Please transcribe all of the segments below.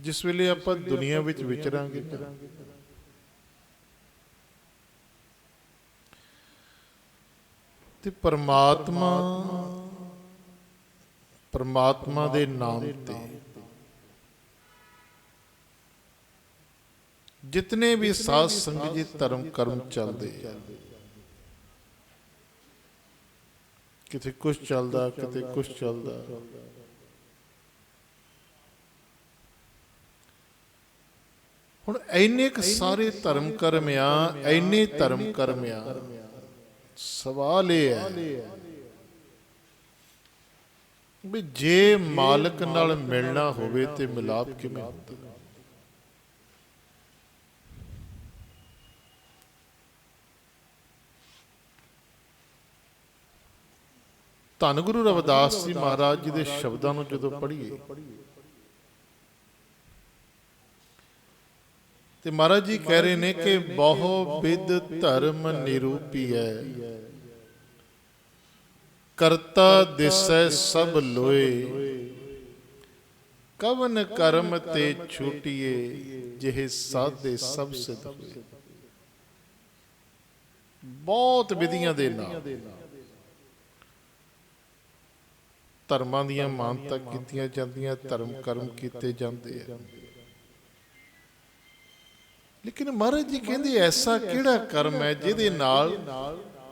ਜਿਸ ਵੇਲੇ ਆਪਾਂ ਦੁਨੀਆ ਵਿੱਚ ਵਿਚਰਾਂਗੇ। ਤੇ ਪਰਮਾਤਮਾ ਪਰਮਾਤਮਾ ਦੇ ਨਾਮ ਤੇ ਜਿਤਨੇ ਵੀ ਸਾਧ ਸੰਗਤ ਜੀ ਧਰਮ ਕਰਮ ਚੱਲਦੇ ਕਿਤੇ ਕੁਝ ਚੱਲਦਾ, ਕਿਤੇ ਕੁਝ ਚੱਲਦਾ। ਹੁਣ ਐਨੇ ਕ ਸਾਰੇ ਧਰਮ ਕਰਮ ਆ ਐਨੇ ਧਰਮ ਕਰਮ ਆ। ਸਵਾਲ ਇਹ ਹੈ ਵੀ ਜੇ ਮਾਲਕ ਨਾਲ ਮਿਲਣਾ ਹੋਵੇ ਤੇ ਮਿਲਾਪ ਕਿਵੇਂ ਹੁੰਦਾ? ਧੰਨ ਗੁਰੂ ਰਵਿਦਾਸ ਜੀ ਮਹਾਰਾਜ ਜੀ ਦੇ ਸ਼ਬਦਾਂ ਨੂੰ ਜਦੋਂ ਪੜ੍ਹੀਏ ਤੇ ਮਹਾਰਾਜ ਜੀ ਕਹਿ ਰਹੇ ਨੇ ਕਿ ਬਹੁ ਵਿਦ ਧਰਮ ਨਿਰੂਪੀਐ ਕਰਤਾ ਦਿਸੈ ਸਭ ਲੋਏ, ਕਵਨ ਕਰਮ ਤੇ ਛੂਟੀਏ, ਜਿਹੇ ਸਾਧੇ ਸਭ ਸਿਧ ਹੋਏ। ਬਹੁਤ ਵਿਧੀਆਂ ਦੇ ਨਾਲ ਧਰਮਾਂ ਦੀਆਂ ਮਾਨਤਾ ਕੀਤੀਆਂ ਜਾਂਦੀਆਂ, ਧਰਮ ਕਰਮ ਕੀਤੇ ਜਾਂਦੇ ਆ। ਲੇਕਿਨ ਮਹਾਰਾਜ ਜੀ ਕਹਿੰਦੇ ਐਸਾ ਕਿਹੜਾ ਕਰਮ ਹੈ ਜਿਹਦੇ ਨਾਲ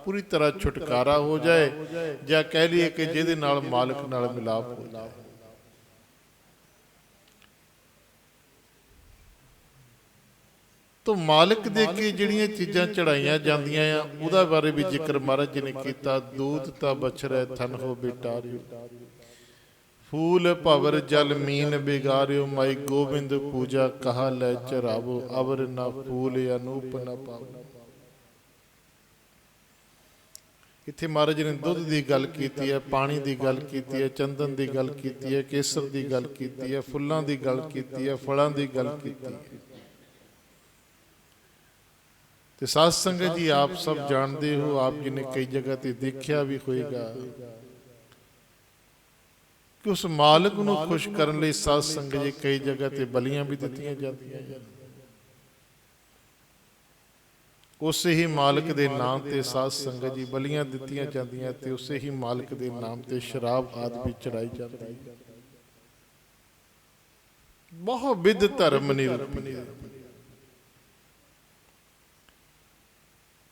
ਪੂਰੀ ਤਰ੍ਹਾਂ ਛੁਟਕਾਰਾ ਹੋ ਜਾਏ ਜਾਂ ਕਹਿ ਲਈਏ ਕਿ ਜਿਹਦੇ ਨਾਲ ਮਾਲਕ ਨਾਲ ਮਿਲਾਪ ਹੋ ਜਾਏ। ਤੋ ਮਾਲਕ ਦੇ ਕੇ ਜਿਹੜੀਆਂ ਚੀਜ਼ਾਂ ਚੜਾਈਆਂ ਜਾਂਦੀਆਂ ਆ, ਉਹਦਾ ਬਾਰੇ ਵੀ ਜ਼ਿਕਰ ਮਹਾਰਾਜ ਜੀ ਨੇ ਕੀਤਾ ਦੂਤ ਤਾਂ ਬਛਰੈ ਥਨ ਹੋ ਬਿਟਾਰਿਓ। ਫੂਲ ਭਵਰ ਜਲ ਮੀਨ ਬਿਗਾਰਿਓ, ਮਾਈ ਗੋਬਿੰਦ ਪੂਜਾ ਕਹਾ ਲੈ ਚਰਾਵੋ, ਅਵਰ ਨਾ ਫੂਲ ਅਨੂਪ ਨਾ ਪਾਵੋ। ਇੱਥੇ ਮਹਾਰਾਜ ਨੇ ਦੁੱਧ ਦੀ ਗੱਲ ਕੀਤੀ ਹੈ, ਪਾਣੀ ਦੀ ਗੱਲ ਕੀਤੀ ਹੈ, ਚੰਦਨ ਦੀ ਗੱਲ ਕੀਤੀ ਹੈ, ਕੇਸਰ ਦੀ ਗੱਲ ਕੀਤੀ ਹੈ, ਫੁੱਲਾਂ ਦੀ ਗੱਲ ਕੀਤੀ ਹੈ, ਫਲਾਂ ਦੀ ਗੱਲ ਕੀਤੀ ਹੈ। ਤੇ ਸਾਧ ਸੰਗਤ ਜੀ, ਆਪ ਸਭ ਜਾਣਦੇ ਹੋ, ਆਪ ਜੀ ਨੇ ਕਈ ਜਗ੍ਹਾ ਤੇ ਦੇਖਿਆ ਵੀ ਹੋਏਗਾ। ਕਿ ਉਸ ਮਾਲਕ ਨੂੰ ਖੁਸ਼ ਕਰਨ ਲਈ ਸਾਧ ਸੰਗਤ ਜੀ ਕਈ ਜਗ੍ਹਾ ਤੇ ਬਲੀਆਂ ਵੀ ਦਿੱਤੀਆਂ ਜਾਂਦੀਆਂ ਉਸੇ ਹੀ ਮਾਲਕ ਦੇ ਨਾਮ ਤੇ ਸਾਧ ਸੰਗਤ ਜੀ ਬਲੀਆਂ ਦਿੱਤੀਆਂ ਜਾਂਦੀਆਂ ਤੇ ਉਸੇ ਹੀ ਮਾਲਕ ਦੇ ਨਾਮ ਤੇ ਸ਼ਰਾਬ ਆਦਿ ਵੀ ਚੜਾਈ ਜਾਂਦੀ ਹੈ। ਬਹੁ ਵਿਧ ਧਰਮ ਨਿਰੂਪੀ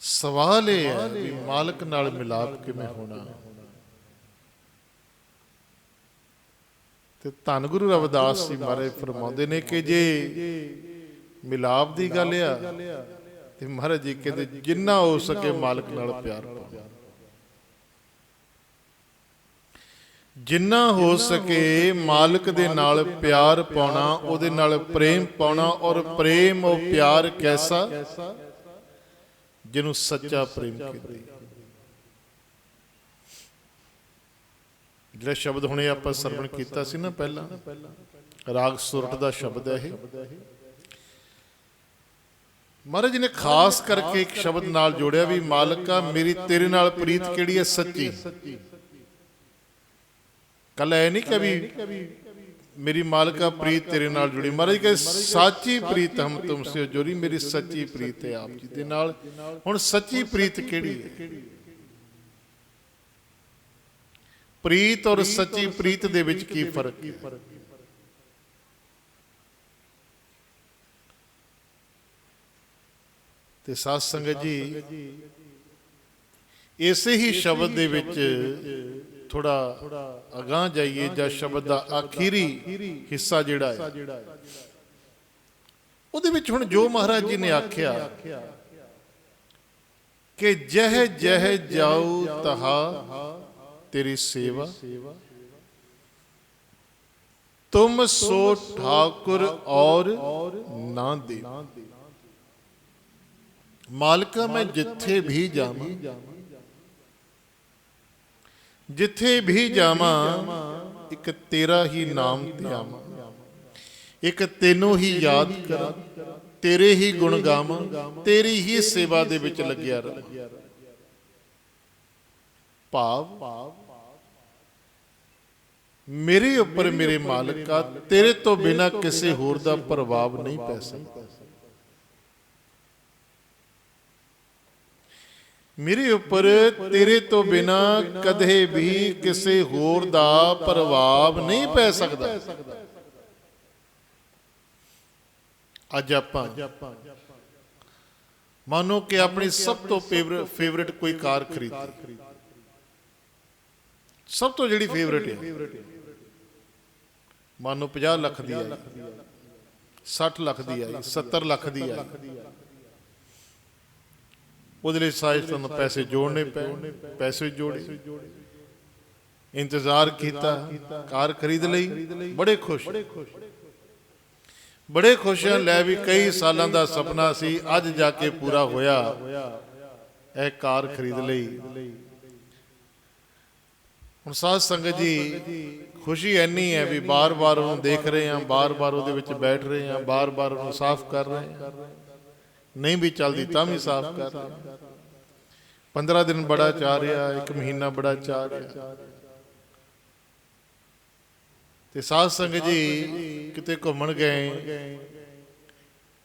ਸਵਾਲ ਇਹ ਹੈ ਵੀ ਮਾਲਕ ਨਾਲ ਮਿਲਾਪ ਕਿਵੇਂ ਹੋਣਾ? ਤੇ ਧੰਨ ਗੁਰੂ ਰਵਿਦਾਸ ਜੀ ਮਹਾਰਾਜ ਫਰਮਾਉਂਦੇ ਨੇ ਕਿ ਜੇ ਮਿਲਾਪ ਦੀ ਗੱਲ ਆ, ਤੇ ਮਹਾਰਾਜ ਜੀ ਕਹਿੰਦੇ ਜਿੰਨਾ ਹੋ ਸਕੇ ਮਾਲਕ ਨਾਲ ਪਿਆਰ ਪਾਓ। ਜਿੰਨਾ ਹੋ ਸਕੇ ਮਾਲਕ ਦੇ ਨਾਲ ਪਿਆਰ ਪਾਉਣਾ, ਉਹਦੇ ਨਾਲ ਪ੍ਰੇਮ ਪਾਉਣਾ, ਔਰ ਪ੍ਰੇਮ ਉਹ ਪਿਆਰ ਕੈਸਾ? ਜਿਹਨੂੰ ਸੱਚਾ ਪ੍ਰੇਮ ਕਹਿੰਦੇ। ਜਿਹੜਾ ਸ਼ਬਦ ਹੁਣੇ ਆਪਾਂ ਸਰਵਣ ਕੀਤਾ ਸੀ ਨਾ ਪਹਿਲਾਂ, ਰਾਗ ਸੁਰਟ ਦਾ ਸ਼ਬਦ ਹੈ ਇਹ। ਮਹਾਰਾਜ ਨੇ ਖਾਸ ਕਰਕੇ ਇੱਕ ਸ਼ਬਦ ਨਾਲ ਜੋੜਿਆ ਵੀ, ਮਾਲਕਾ, ਮੇਰੀ ਤੇਰੇ ਨਾਲ ਪ੍ਰੀਤ ਕਿਹੜੀ ਹੈ ਸੱਚੀ? ਕੱਲ ਐ ਨਹੀਂ ਕਿ ਵੀ ਮੇਰੀ ਮਾਲਕਾ ਪ੍ਰੀਤ ਤੇਰੇ ਨਾਲ ਜੁੜੀ। ਮਹਾਰਾਜ ਕਹੇ, ਸਾਚੀ ਪ੍ਰੀਤ ਹਮ ਤੁਮ ਜੁੜੀ, ਮੇਰੀ ਸੱਚੀ ਪ੍ਰੀਤ ਹੈ ਆਪ ਜੀ ਦੇ ਨਾਲ। ਹੁਣ ਸੱਚੀ ਪ੍ਰੀਤ ਕਿਹੜੀ ਹੈ? ਪ੍ਰੀਤ ਔਰ ਸੱਚੀ ਪ੍ਰੀਤ ਦੇ ਵਿੱਚ ਕੀ ਫ਼ਰਕ ਹੈ? ਤੇ ਸਾਧ ਸੰਗਤ ਜੀ ਇਸੇ ਹੀ ਸ਼ਬਦ ਦੇ ਵਿੱਚ ਥੋੜਾ ਅਗਾਹ ਜਾਈਏ ਜਾਂ ਸ਼ਬਦ ਦਾ ਆਖਰੀ ਹਿੱਸਾ ਜਿਹੜਾ ਹੈ। ਉਹਦੇ ਵਿੱਚ ਹੁਣ ਜੋ ਮਹਾਰਾਜ ਜੀ ਨੇ ਆਖਿਆ ਕਿ ਜਹ ਜਹ ਜਾਉ ਤਹਾ ਤੇਰੀ ਸੇਵਾ। ਤੁਮ ਸੋ ਠਾਕੁਰ ਔਰ ਨਾ ਦੇ। ਮਾਲਕਾ ਮੈਂ ਜਿੱਥੇ ਵੀ ਜਾਵਾਂ। ਜਿੱਥੇ ਵੀ ਜਾਵਾਂ ਇੱਕ ਤੇਰਾ ਹੀ ਨਾਮ ਤੇ ਆਵਾਂ ਇੱਕ ਤੈਨੂੰ ਹੀ ਯਾਦ ਕਰਾਂ। ਤੇਰੇ ਹੀ ਗੁਣ ਗਾਵਾਂ। ਤੇਰੀ ਹੀ ਸੇਵਾ ਦੇ ਵਿੱਚ ਲੱਗਿਆ ਰਹਾਂ। ਭਾਵ ਮੇਰੇ ਉੱਪਰ ਮੇਰੇ ਮਾਲਕਾ ਤੇਰੇ ਤੋਂ ਬਿਨਾ ਕਿਸੇ ਹੋਰ ਦਾ ਪ੍ਰਭਾਵ ਨਹੀਂ ਪੈ ਸਕਦਾ। ਮੇਰੇ ਉੱਪਰ ਤੇਰੇ ਤੋਂ ਬਿਨਾ ਕਦੇ ਵੀ ਕਿਸੇ ਹੋਰ ਦਾ ਪ੍ਰਭਾਵ ਨਹੀਂ ਪੈ ਸਕਦਾ। ਅੱਜ ਆਪਾਂ ਮਾਨੋ ਕਿ ਆਪਣੀ ਸਭ ਤੋਂ ਫੇਵਰਿਟ ਕੋਈ ਕਾਰ ਖਰੀਦੀ। ਸਭ ਤੋਂ ਜਿਹੜੀ ਫੇਵਰਿਟ ਹੈ। ਮਾਨੋ 50 ਲੱਖ ਦੀ ਆਈ। 60 ਲੱਖ ਦੀ ਆਈ। 70 ਲੱਖ ਦੀ ਆਈ ਉਹਦੇ ਲਈ ਸਾਇਦ ਤੁਹਾਨੂੰ ਪੈਸੇ ਜੋੜਨੇ ਪਏ ਪੈਸੇ ਜੋੜੇ। ਇੰਤਜ਼ਾਰ ਕੀਤਾ ਕਾਰ ਖਰੀਦ ਲਈ। ਬੜੇ ਖੁਸ਼। ਬੜੇ ਖੁਸ਼। ਹਾਂ। ਲੈ ਵੀ ਕਈ ਸਾਲਾਂ ਦਾ ਸੁਪਨਾ ਸੀ ਅੱਜ ਜਾ ਕੇ ਪੂਰਾ ਹੋਇਆ। ਇਹ ਕਾਰ ਖਰੀਦ ਲਈ। ਹੁਣ ਸਾਧ ਸੰਗਤ ਜੀ, ਖੁਸ਼ੀ ਐਨੀ ਹੈ ਵੀ ਬਾਰ-ਬਾਰ ਉਹਨੂੰ ਦੇਖ ਰਹੇ ਹਾਂ, ਬਾਰ-ਬਾਰ ਉਹਦੇ ਵਿੱਚ ਬੈਠ ਰਹੇ ਹਾਂ, ਬਾਰ-ਬਾਰ ਉਹਨੂੰ ਸਾਫ਼ ਕਰ ਰਹੇ ਹਾਂ। ਨਹੀਂ ਵੀ ਚੱਲਦੀ ਤਾਂ ਵੀ ਸਾਫ਼ ਕਰ ਰਹੇ 15 ਦਿਨ ਬੜਾ ਚਾ ਰਿਹਾ, ਇੱਕ ਮਹੀਨਾ ਬੜਾ ਚਾ ਰਿਹਾ। ਤੇ ਸਾਧ ਸੰਗਤ ਜੀ, ਕਿਤੇ ਘੁੰਮਣ ਗਏ,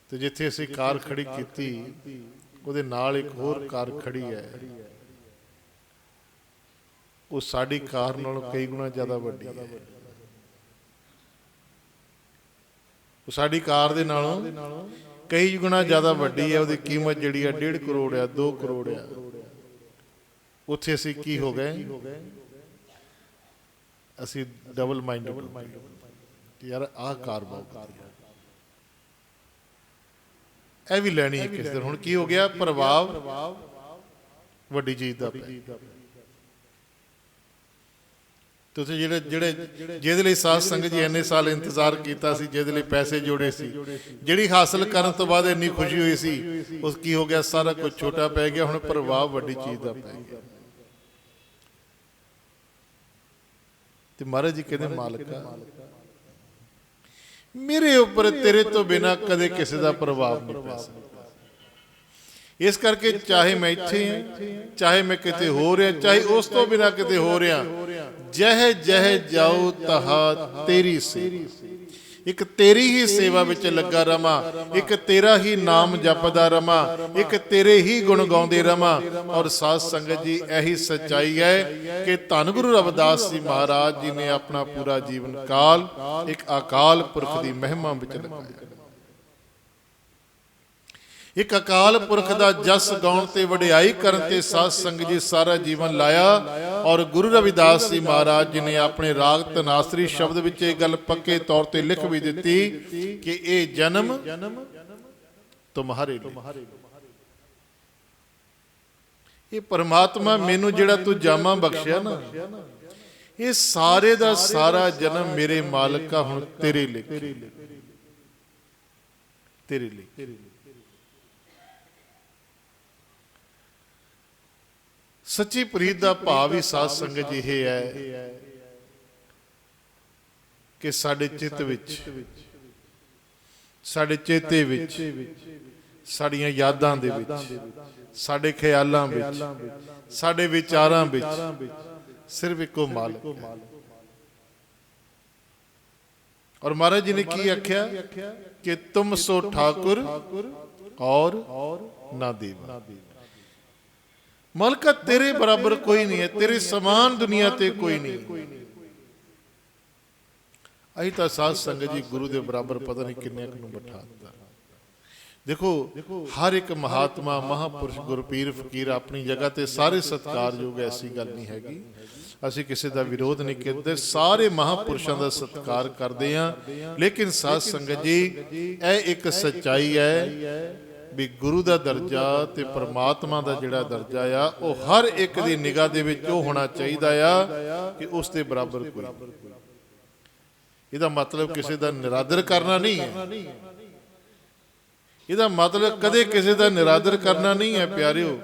ਤੇ ਜਿੱਥੇ ਅਸੀਂ ਕਾਰ ਖੜੀ ਕੀਤੀ, ਉਹਦੇ ਨਾਲ ਇੱਕ ਹੋਰ ਕਾਰ ਖੜੀ ਹੈ। ਉਹ ਸਾਡੀ ਕਾਰ ਨਾਲੋਂ ਕਈ ਗੁਣਾ ਜ਼ਿਆਦਾ ਵੱਡੀ ਹੈ। ਉਹ ਸਾਡੀ ਕਾਰ ਦੇ ਨਾਲੋਂ ਕਈ ਗੁਣਾ ਜ਼ਿਆਦਾ ਵੱਡੀ ਹੈ, ਉਹਦੀ ਕੀਮਤ ਜਿਹੜੀ ਹੈ 1.5 ਕਰੋੜ ਹੈ 2 ਕਰੋੜ ਹੈ। ਉੱਥੇ ਅਸੀਂ ਕੀ ਹੋ ਗਏ? ਅਸੀਂ ਡਬਲ ਮਾਈਂਡਡ ਯਾਰ, ਆਹ ਕਾਰ ਬਹੁਤ ਇਹ ਵੀ ਲੈਣੀ ਹੈ ਕਿਸ ਦਿਨ। ਹੁਣ ਕੀ ਹੋ ਗਿਆ? ਪ੍ਰਭਾਵ ਵੱਡੀ ਚੀਜ਼ ਦਾ ਪਿਆ। ਤੁਸੀਂ ਜਿਹੜੇ ਜਿਹੜੇ ਜਿਹਦੇ ਲਈ ਸਾਧ ਸੰਗਤ ਜੀ ਇੰਨੇ ਸਾਲ ਇੰਤਜ਼ਾਰ ਕੀਤਾ ਸੀ, ਜਿਹਦੇ ਲਈ ਪੈਸੇ ਜੋੜੇ ਸੀ, ਜਿਹੜੀ ਹਾਸਲ ਕਰਨ ਤੋਂ ਬਾਅਦ ਇੰਨੀ ਖੁਸ਼ੀ ਹੋਈ ਸੀ, ਉਸ ਕੀ ਹੋ ਗਿਆ, ਸਾਰਾ ਕੁਝ ਛੋਟਾ ਪੈ ਗਿਆ, ਹੁਣ ਪ੍ਰਭਾਵ ਵੱਡੀ ਚੀਜ਼ ਦਾ ਪੈ ਗਿਆ। ਤੇ ਮਹਾਰਾਜ ਜੀ ਕਹਿੰਦੇ, ਮਾਲਕਾ, ਮੇਰੇ ਉੱਪਰ ਤੇਰੇ ਤੋਂ ਬਿਨਾ ਕਦੇ ਕਿਸੇ ਦਾ ਪ੍ਰਭਾਵ ਨਹੀਂ ਪੈ ਸਕਦਾ। ਇਸ ਕਰਕੇ ਚਾਹੇ ਮੈਂ ਇੱਥੇ ਹਾਂ ਚਾਹੇ ਮੈਂ ਕਿਤੇ ਹੋ ਰਿਹਾ ਚਾਹੇ ਉਸ ਤੋਂ ਬਿਨਾ ਕਿਤੇ ਹੋ। ਰਿਹਾ ਜਹ ਜਹ ਜਾਉ ਤਹਾ ਤੇਰੀ ਸੇ ਇੱਕ ਤੇਰੀ ਹੀ ਸੇਵਾ ਵਿੱਚ ਲੱਗਾ ਰਮਾ ਇੱਕ ਤੇਰਾ ਹੀ ਨਾਮ ਜਪਦਾ ਰਮਾ ਇੱਕ ਤੇਰੇ ਹੀ ਗੁਣ ਗਾਉਂਦੇ ਰਮਾ ਔਰ ਸਾਧ ਸੰਗਤ ਜੀ ਇਹੀ ਸੱਚਾਈ ਹੈ ਕਿ ਧੰਨ ਗੁਰੂ ਰਵਿਦਾਸ ਜੀ ਮਹਾਰਾਜ ਜੀ ਨੇ ਆਪਣਾ ਪੂਰਾ ਜੀਵਨ ਕਾਲ ਇੱਕ ਅਕਾਲ ਪੁਰਖ ਦੀ ਮਹਿਮਾ ਵਿੱਚ ਲਗਾਇਆ ਇੱਕ ਅਕਾਲ ਪੁਰਖ ਦਾ ਜਸ ਗਾਉਣ ਤੇ ਵਡਿਆਈ ਕਰਨ ਤੇ ਸਾਧ ਸੰਗਤ ਜੀ ਸਾਰਾ ਜੀਵਨ ਲਾਇਆ ਔਰ ਗੁਰੂ ਰਵਿਦਾਸ ਜੀ ਮਹਾਰਾਜ ਜੀ ਨੇ ਆਪਣੇ ਰਾਗ ਤਨਾਸਰੀ ਸ਼ਬਦ ਵਿੱਚ ਇਹ ਗੱਲ ਪੱਕੇ ਤੌਰ ਤੇ ਲਿਖ ਵੀ ਦਿੱਤੀ ਕਿ ਇਹ ਜਨਮ ਤੁਮਹਾਰੇ ਲਈ। ਇਹ ਪਰਮਾਤਮਾ ਮੈਨੂੰ ਜਿਹੜਾ ਤੂੰ ਜਾਮਾ ਬਖਸ਼ਿਆ ਨਾ, ਇਹ ਸਾਰੇ ਦਾ ਸਾਰਾ ਜਨਮ ਮੇਰੇ ਮਾਲਕ ਆ ਹੁਣ ਤੇਰੇ ਲਈ। ਤੇਰੇ ਲਈ। ਸੱਚੀ ਪ੍ਰੀਤ ਦਾ ਭਾਵ ਹੀ ਸਾਧ ਸੰਗਤ ਜੀ ਇਹ ਹੈ ਕਿ ਸਾਡੇ ਚਿੱਤ ਵਿੱਚ ਸਾਡੇ ਚੇਤੇ ਵਿੱਚ ਸਾਡੀਆਂ ਯਾਦਾਂ ਦੇ ਵਿੱਚ ਸਾਡੇ ਖਿਆਲਾਂ ਵਿੱਚ ਸਾਡੇ ਵਿਚਾਰਾਂ ਵਿੱਚ ਸਿਰਫ ਇੱਕੋ ਮਾਲਕ ਹੈ। ਔਰ ਮਹਾਰਾਜ ਜੀ ਨੇ ਕੀ ਆਖਿਆ? ਕਿ ਤੁਮ ਸੋ ਠਾਕੁਰ ਔਰ ਨਾ ਦੇਵਾ। ਮਲਕਾ, ਤੇਰੇ ਬਰਾਬਰ ਕੋਈ ਨਹੀਂ ਹੈ, ਤੇਰੇ ਸਮਾਨ ਦੁਨੀਆ ਤੇ ਕੋਈ ਨਹੀਂ ਅਹੀਂ ਤਾਂ ਸਾਧ ਸੰਗਤ ਜੀ ਗੁਰੂ ਦੇ ਬਰਾਬਰ ਪਤਾ ਨਹੀਂ ਕਿੰਨੇ ਨੂੰ ਬਿਠਾ ਦਿੱਤਾ। ਦੇਖੋ, ਹਰ ਇੱਕ ਮਹਾਤਮਾ, ਮਹਾਪੁਰਸ਼ ਗੁਰਪੀਰ ਫਕੀਰ ਆਪਣੀ ਜਗ੍ਹਾ ਤੇ ਸਾਰੇ ਸਤਿਕਾਰਯੋਗ ਐਸੀ ਗੱਲ ਨਹੀਂ ਹੈਗੀ। ਅਸੀਂ ਕਿਸੇ ਦਾ ਵਿਰੋਧ ਨਹੀਂ ਕਰਦੇ, ਸਾਰੇ ਮਹਾਪੁਰਸ਼ਾਂ ਦਾ ਸਤਿਕਾਰ ਕਰਦੇ ਹਾਂ। ਲੇਕਿਨ ਸਾਧ ਸੰਗਤ ਜੀ, ਇਹ ਇੱਕ ਸੱਚਾਈ ਹੈ ਵੀ ਗੁਰੂ ਦਾ ਦਰਜਾ ਤੇ ਪਰਮਾਤਮਾ ਦਾ ਜਿਹੜਾ ਦਰਜਾ ਆ, ਉਹ ਹਰ ਇੱਕ ਦੀ ਨਿਗਾਹ ਦੇ ਵਿੱਚ ਉਹ ਹੋਣਾ ਚਾਹੀਦਾ ਆ ਕਿ ਉਸ ਦੇ ਬਰਾਬਰ ਕੋਈ। ਇਹਦਾ ਮਤਲਬ ਕਿਸੇ ਦਾ ਨਿਰਾਦਰ ਕਰਨਾ ਨਹੀਂ ਹੈ। ਇਹਦਾ ਮਤਲਬ ਕਦੇ ਕਿਸੇ ਦਾ ਨਿਰਾਦਰ ਕਰਨਾ ਨਹੀਂ ਹੈ, ਪਿਆਰਿਓ।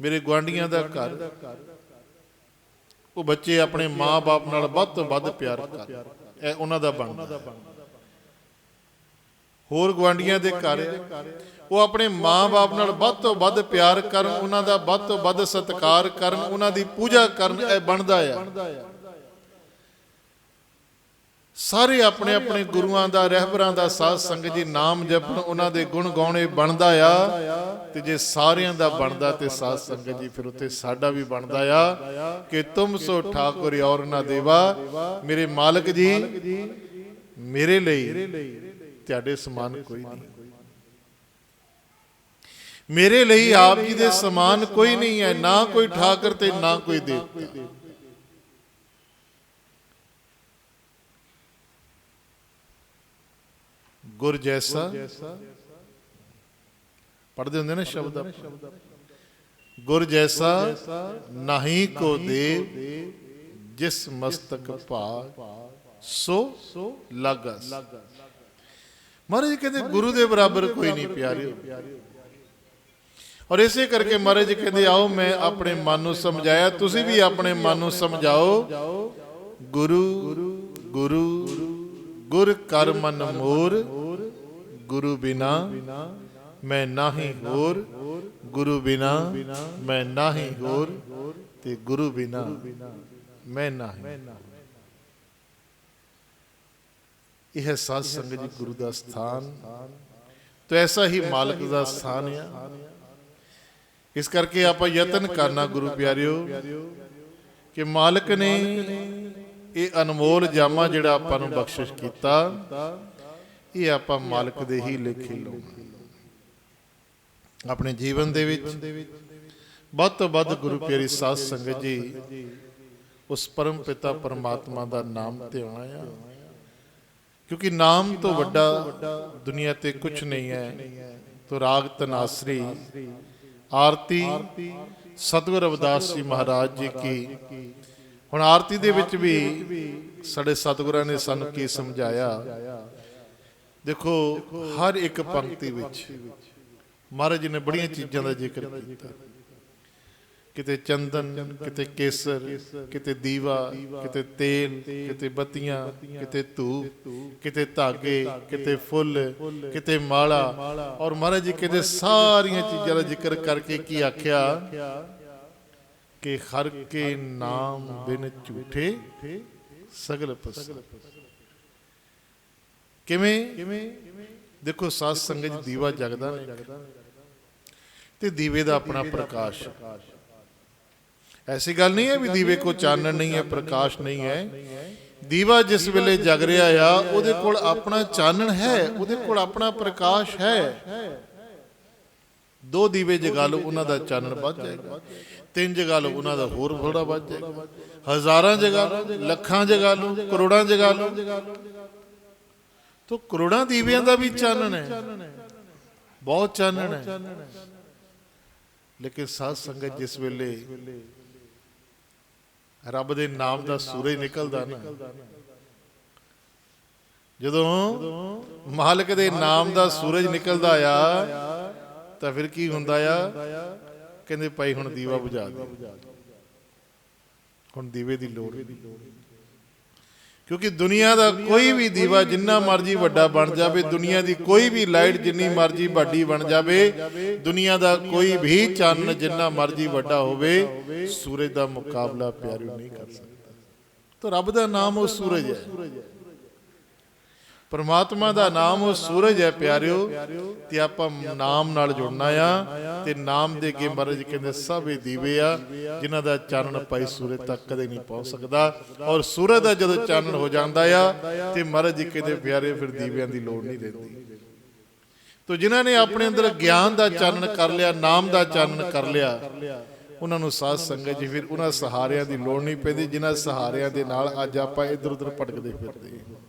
ਮੇਰੇ ਗਵਾਂਡੀਆਂ ਦਾ ਘਰ, ਉਹ ਬੱਚੇ ਆਪਣੇ ਮਾਂ-ਬਾਪ ਨਾਲ ਵੱਧ ਤੋਂ ਵੱਧ ਪਿਆਰ ਕਰ। ਇਹ ਉਹਨਾਂ ਦਾ ਬਣਦਾ। ਹੋਰ ਗਵਾਂਡੀਆਂ ਦੇ ਘਰ ਉਹ ਆਪਣੇ ਮਾਂ-ਬਾਪ ਨਾਲ ਵੱਧ ਤੋਂ ਵੱਧ ਪਿਆਰ ਕਰਨ, ਉਹਨਾਂ ਦਾ ਵੱਧ ਤੋਂ ਵੱਧ ਸਤਿਕਾਰ ਕਰਨ, ਉਹਨਾਂ ਦੀ ਪੂਜਾ ਕਰਨ, ਇਹ ਬਣਦਾ ਆ। ਸਾਰੇ ਆਪਣੇ ਆਪਣੇ ਗੁਰੂਆਂ ਦਾ, ਰਹਿਬਰਾਂ ਦਾ ਸਾਧ ਸੰਗਤ ਜੀ ਨਾਮ ਜਪਣ, ਉਹਨਾਂ ਦੇ ਗੁਣ ਗਾਉਣੇ ਬਣਦਾ ਆ ਤੇ ਜੇ ਸਾਰਿਆਂ ਦਾ ਬਣਦਾ ਤੇ ਸਾਧ ਸੰਗਤ ਜੀ ਫਿਰ ਉੱਤੇ ਸਾਡਾ ਵੀ ਬਣਦਾ ਆ ਕਿ ਤੁਮ ਸੋ ਠਾਕੁਰ ਔਰ ਨਾ ਦੇਵਾ। ਮੇਰੇ ਮਾਲਕ ਜੀ, ਮੇਰੇ ਲਈ ਤੁਹਾਡੇ ਸਮਾਨ ਕੋਈ ਨਹੀਂ। ਮੇਰੇ ਲਈ ਆਪ ਜੀ ਦੇ ਸਮਾਨ ਕੋਈ ਨਹੀਂ ਹੈ ਨਾ ਕੋਈ ਠਾਕਰ ਤੇ ਨਾ ਕੋਈ ਦੇਵਤਾ। ਗੁਰ ਜੈਸਾ ਪੜਦੇ ਹੁੰਦੇ ਨੇ ਸ਼ਬਦ ਆਪਾਂ। ਗੁਰ ਜੈਸਾ ਨਹੀਂ ਕੋ ਦੇਵ ਜਿਸ ਮਸਤਕ ਭਾਗ ਸੋ ਲਗਸ ਮਹਾਰਾਜ ਕਹਿੰਦੇ ਗੁਰੂ ਦੇ ਬਰਾਬਰ ਕੋਈ ਨਹੀਂ ਪਿਆਰਿਓ। ਔਰ ਇਸੇ ਕਰਕੇ ਮਹਾਰਾਜ ਕਹਿੰਦੇ, ਆਓ ਮੈਂ ਆਪਣੇ ਮਨ ਨੂੰ ਸਮਝਾਇਆ, ਤੁਸੀਂ ਵੀ ਆਪਣੇ ਮਨ ਨੂੰ ਸਮਝਾਓ। ਗੁਰੂ ਗੁਰੂ, ਗੁਰ ਕਰ ਮਨ ਮੋਰ, ਗੁਰੂ ਬਿਨਾ ਮੈਂ ਨਾਹੀ ਹੋਰ, ਗੁਰੂ ਬਿਨਾ ਮੈਂ ਨਾਹੀ ਹੋਰ ਤੇ ਗੁਰੂ ਬਿਨਾ ਮੈਂ ਨਾਹੀ। ਇਹ ਹੈ ਸਾਧ ਸੰਗਤ ਜੀ ਗੁਰੂ ਦਾ ਸਥਾਨ। ਤੋ ਐਸਾ ਹੀ ਮਾਲਕ ਦਾ ਸਥਾਨ ਆ। ਇਸ ਕਰਕੇ ਆਪਾਂ ਯਤਨ ਕਰਨਾ ਗੁਰੂ ਪਿਆਰਿਓ, ਕਿ ਮਾਲਕ ਨੇ ਇਹ ਅਨਮੋਲ ਜਾਮਾ ਜਿਹੜਾ ਆਪਾਂ ਨੂੰ ਬਖਸ਼ਿਸ਼ ਕੀਤਾ, ਇਹ ਆਪਾਂ ਮਾਲਕ ਦੇ ਹੀ ਲੇਖੇ ਲਾਉਣਾ। ਆਪਣੇ ਜੀਵਨ ਦੇ ਵਿੱਚ ਵੱਧ ਤੋਂ ਵੱਧ ਗੁਰੂ ਪਿਆਰੀ ਸਾਧ ਸੰਗਤ ਜੀ, ਉਸ ਪਰਮ ਪਿਤਾ ਪਰਮਾਤਮਾ ਦਾ ਨਾਮ ਧਿਆਉਣਾ ਆ। ਕਿਉਂਕਿ ਨਾਮ ਤੋਂ ਵੱਡਾ ਦੁਨੀਆ ਤੇ ਕੁਝ ਨਹੀਂ ਹੈ। ਤੋ ਰਾਗ ਤਨਾਸਰੀ, ਆਰਤੀ ਸਤਿਗੁਰ ਰਵਿਦਾਸ ਜੀ ਮਹਾਰਾਜ ਜੀ ਕੀ। ਹੁਣ ਆਰਤੀ ਦੇ ਵਿੱਚ ਵੀ ਸਾਡੇ ਸਤਿਗੁਰਾਂ ਨੇ ਸਾਨੂੰ ਕੀ ਸਮਝਾਇਆ? ਦੇਖੋ, ਹਰ ਇੱਕ ਪੰਕਤੀ ਵਿੱਚ ਮਹਾਰਾਜ ਜੀ ਨੇ ਬੜੀਆਂ ਚੀਜ਼ਾਂ ਦਾ ਜ਼ਿਕਰ ਕੀਤਾ। ਕਿਤੇ ਚੰਦਨ, ਕਿਤੇ ਕੇਸਰ, ਕਿਤੇ ਦੀਵਾ, ਕਿਤੇ ਤੇਲ, ਕਿਤੇ ਬੱਤੀਆਂ, ਕਿਤੇ ਧੂਪ, ਕਿਤੇ ਧਾਗੇ, ਕਿਤੇ ਫੁੱਲ, ਕਿਤੇ ਮਾਲਾ। ਔਰ ਮਹਾਰਾਜ ਜੀ ਕਹਿੰਦੇ ਸਾਰੀਆਂ ਚੀਜ਼ਾਂ ਦਾ ਜ਼ਿਕਰ ਕਰਕੇ ਕੀ ਆਖਿਆ? ਕਿ ਹਰ ਕੇ ਨਾਮ ਬਿਨ ਝੂਠੇ ਸਗਲ ਪਸ ਕਿਵੇਂ? ਦੇਖੋ, ਸਾਧ ਸੰਗਤ ਦੀਵਾ ਜਗਦਾ ਤੇ ਦੀਵੇ ਦਾ ਆਪਣਾ ਪ੍ਰਕਾਸ਼। ਐਸੀ ਗੱਲ ਨਹੀਂ ਹੈ ਵੀ ਦੀਵੇ ਕੋ ਚਾਨਣ ਨਹੀਂ ਹੈ, ਪ੍ਰਕਾਸ਼ ਨਹੀਂ ਹੈ। ਦੀਵਾ ਜਿਸ ਵੇਲੇ ਜਗ ਰਿਹਾ ਆ, ਉਹਦੇ ਕੋਲ ਆਪਣਾ ਚਾਨਣ ਹੈ, ਉਹਦੇ ਕੋਲ ਆਪਣਾ ਪ੍ਰਕਾਸ਼ ਹੈ। ਦੋ ਦੀਵੇ ਜਗਾ ਲਓ, ਉਹਨਾਂ ਦਾ ਚਾਨਣ ਵੱਧ ਜਾਏਗਾ। ਤਿੰਨ ਜਗਾ ਲਓ, ਉਹਨਾਂ ਦਾ ਹੋਰ ਥੋੜਾ ਵੱਧ ਜਾਏਗਾ। ਹਜ਼ਾਰਾਂ ਜਗਾ ਲਓ, ਲੱਖਾਂ ਜਗਾ ਲਓ, ਕਰੋੜਾਂ ਜਗਾ ਲਓ। ਤੋ ਕਰੋੜਾਂ ਦੀਵਿਆਂ ਦਾ ਵੀ ਚਾਨਣ ਹੈ। ਬਹੁਤ ਚਾਨਣ ਹੈ। ਲੇਕਿਨ ਸਾਧ ਸੰਗਤ ਜਿਸ ਵੇਲੇ ਰੱਬ ਦੇ ਨਾਮ ਦਾ ਸੂਰਜ ਨਿਕਲਦਾ ਨਾ। ਜਦੋਂ ਮਾਲਕ ਦੇ ਨਾਮ ਦਾ ਸੂਰਜ ਨਿਕਲਦਾ ਆ, ਤਾਂ ਫਿਰ ਕੀ ਹੁੰਦਾ ਆ? ਕਹਿੰਦੇ ਭਾਈ ਹੁਣ ਦੀਵਾ ਬੁਝਾ ਦੇ। ਹੁਣ ਦੀਵੇ ਦੀ ਲੋੜ ਕਿਉਂਕਿ ਦੁਨੀਆ ਦਾ ਕੋਈ ਵੀ ਦੀਵਾ ਜਿੰਨਾ ਮਰਜ਼ੀ ਵੱਡਾ ਬਣ ਜਾਵੇ ਦੁਨੀਆ ਦੀ ਕੋਈ ਵੀ ਲਾਈਟ ਜਿੰਨੀ ਮਰਜ਼ੀ ਵੱਡੀ ਬਣ ਜਾਵੇ ਦੁਨੀਆ ਦਾ ਕੋਈ ਵੀ ਚੰਨ ਜਿੰਨਾ ਮਰਜ਼ੀ ਵੱਡਾ ਹੋਵੇ ਸੂਰਜ ਦਾ ਮੁਕਾਬਲਾ ਪਿਆਰਿਓ ਨਹੀਂ ਕਰ ਸਕਦਾ। ਤਾਂ ਰੱਬ ਦਾ ਨਾਮ ਉਹ ਸੂਰਜ ਹੈ। ਪਰਮਾਤਮਾ ਦਾ ਨਾਮ ਉਹ ਸੂਰਜ ਹੈ ਪਿਆਰਿਓ, ਤੇ ਆਪਾਂ ਨਾਮ ਨਾਲ ਜੁੜਨਾ ਆ, ਤੇ ਨਾਮ ਦੇ ਅੱਗੇ ਮਹਾਰਾਜ ਕਹਿੰਦੇ ਸਭ ਇਹ ਦੀਵੇ ਆ, ਜਿਨ੍ਹਾਂ ਦਾ ਚਾਨਣ ਪਾਈ ਸੂਰਜ ਤੱਕ ਕਦੇ ਨਹੀਂ ਪਹੁੰਚ ਸਕਦਾ। ਔਰ ਸੂਰਜ ਦਾ ਜਦੋਂ ਚਾਨਣ ਹੋ ਜਾਂਦਾ ਆ, ਤੇ ਮਹਾਰਾਜ ਕਹਿੰਦੇ ਪਿਆਰੇ, ਫਿਰ ਦੀਵਿਆਂ ਦੀ ਲੋੜ ਨਹੀਂ ਰਹਿੰਦੀ। ਤੋ ਜਿਨ੍ਹਾਂ ਨੇ ਆਪਣੇ ਅੰਦਰ ਗਿਆਨ ਦਾ ਚਾਨਣ ਕਰ ਲਿਆ, ਨਾਮ ਦਾ ਚਾਨਣ ਕਰ ਲਿਆ, ਉਹਨਾਂ ਨੂੰ ਸਾਧ ਸੰਗਤ ਜੀ, ਫਿਰ ਉਹਨਾਂ ਸਹਾਰਿਆਂ ਦੀ ਲੋੜ ਨਹੀਂ ਪੈਂਦੀ, ਜਿਨ੍ਹਾਂ ਸਹਾਰਿਆਂ ਦੇ ਨਾਲ ਅੱਜ ਆਪਾਂ ਇੱਧਰ ਉਧਰ ਭਟਕਦੇ ਫਿਰਦੇ ਹਾਂ।